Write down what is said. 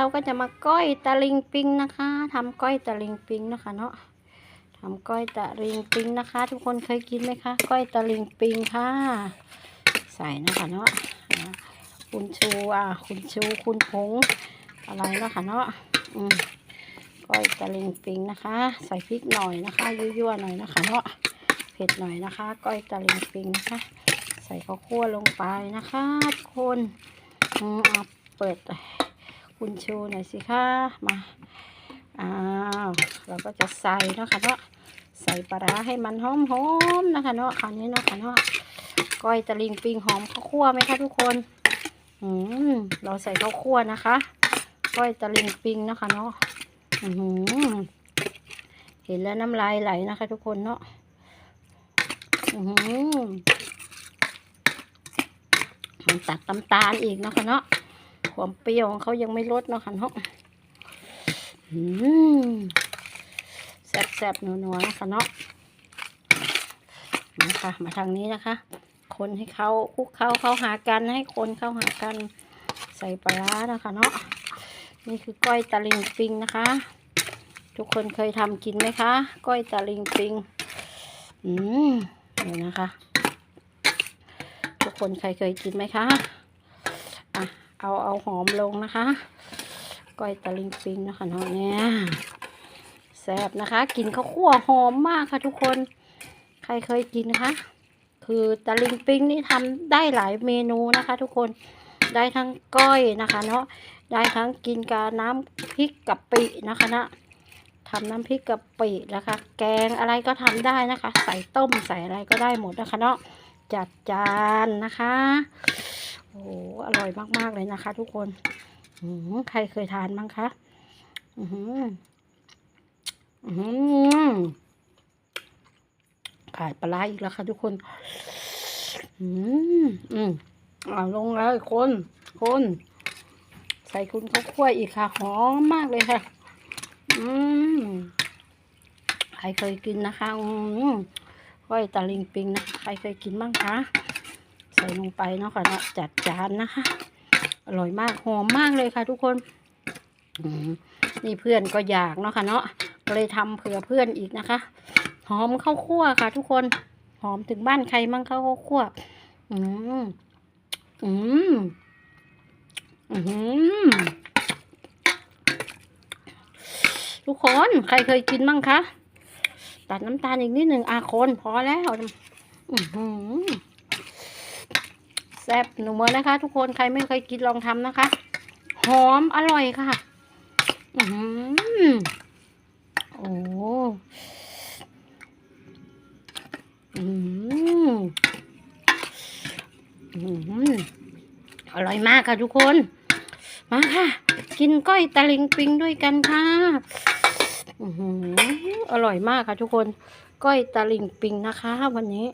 เราก็จะมาก้อยตะลิงปิงนะคะทำก้อยตะลิงปิงนะคะเนาะทำก้อยตะลิงปิงนะคะ ทุกคนเคยกินไหมคะ ก้อยตะลิงปิงค่ะ ใส่นะคะเนาะคุณชูอะคุณชูคุณผงอะไรเนาะคะเนาะอืมก้อยตะลิงปิงนะคะ ใส่พริกหน่อยนะคะยั่วๆหน่อยนะคะเนาะเผ็ดหน่อยนะคะ ก้อยตะลิงปิงนะคะ ใส่ข้าวคั่วลงไปนะคะทุกคนอืมเปิด คุณชูหน่อยสิคะมาอ้าวเราก็จะใส่เนาะค่ะเนาะใส่ปลาร้าให้มันหอมๆนะคะเนาะคราวนี้เนาะค่ะเนาะก้อยตะลิงปิงหอมข้าวคั่วไหมคะทุกคนอืมเราใส่ข้าวคั่วนะคะก้อยตะลิงปิงนะคะเนาะอืมเห็นแล้วน้ำลายไหลนะคะ ทุกคนเนาะอืมมันตัดน้ำตาลอีกนะคะเนาะ ความเปรี้ยวของเขายังไม่ลดเนาะค่ะเนาะแซ่บๆนัวๆนะคะเนาะนะคะมาทางนี้นะคะ คนให้เขาคุกเขาเข้าหากันให้คนเข้าหากันใส่ปลาร้านะคะเนาะนี่คือก้อยตะลิงปิงนะคะ ทุกคนเคยทำกินไหมคะ ก้อยตะลิงปิงอืมนี่นะคะ ทุกคนใครเคยกินไหมคะ เอาเอาหอมลงนะคะก้อยตะลิงปิงนะคะเนาะเนี่ยแซ่บนะคะกินข้าวคั่วหอมมากค่ะทุกคน ใครเคยกินคะคือตะลิงปิงนี่ทำได้หลายเมนูนะคะ ทุกคนได้ทั้งก้อยนะคะเนาะได้ทั้งกินกับน้ำพริกกะปินะคะนะทำน้ำพริกกะปินะคะ แกงอะไรก็ทำได้นะคะ ใส่ต้มใส่อะไรก็ได้หมดนะคะเนาะจัดจานนะคะ โอ้โหอร่อยมากๆเลยนะคะ ทุกคนใครเคยทานบ้างคะอือหืออือหือขายปลาอีกแล้วค่ะทุกคน อืมอืมเอาลงเลยคน คน ใส่คุณข้าวคั่วอีกค่ะ หอมมากเลยค่ะ อืมใครเคยกินนะคะ อืมก้อยตะลิงปิงนะ ใครเคยกินบ้างคะ ใส่ลงไปเนาะค่ะเนาะจัดจานนะคะ อร่อยมากหอมมากเลยค่ะ ทุกคนนี่เพื่อนก็อยากเนาะค่ะเนาะเลยทำเผื่อเพื่อนอีกนะคะ หอมข้าวคั่วค่ะ ทุกคนหอมถึงบ้านใครมั่งข้าวคั่วอืมอืมอืมทุกคนใครเคยกินมั่งคะตัดน้ำตาลอีกนิดหนึ่งอาคนพอแล้วอือหือ แซ่บหนูเมือนะคะ ทุกคนใครไม่เคยกินลองทำนะคะ หอมอร่อยค่ะ อือหือโอ้อืมอืมอร่อยมากค่ะทุกคน มาค่ะ กินก้อยตะลิงปิงด้วยกันค่ะอือหืออร่อยมากค่ะทุกคน ก้อยตะลิงปิงนะคะ วันนี้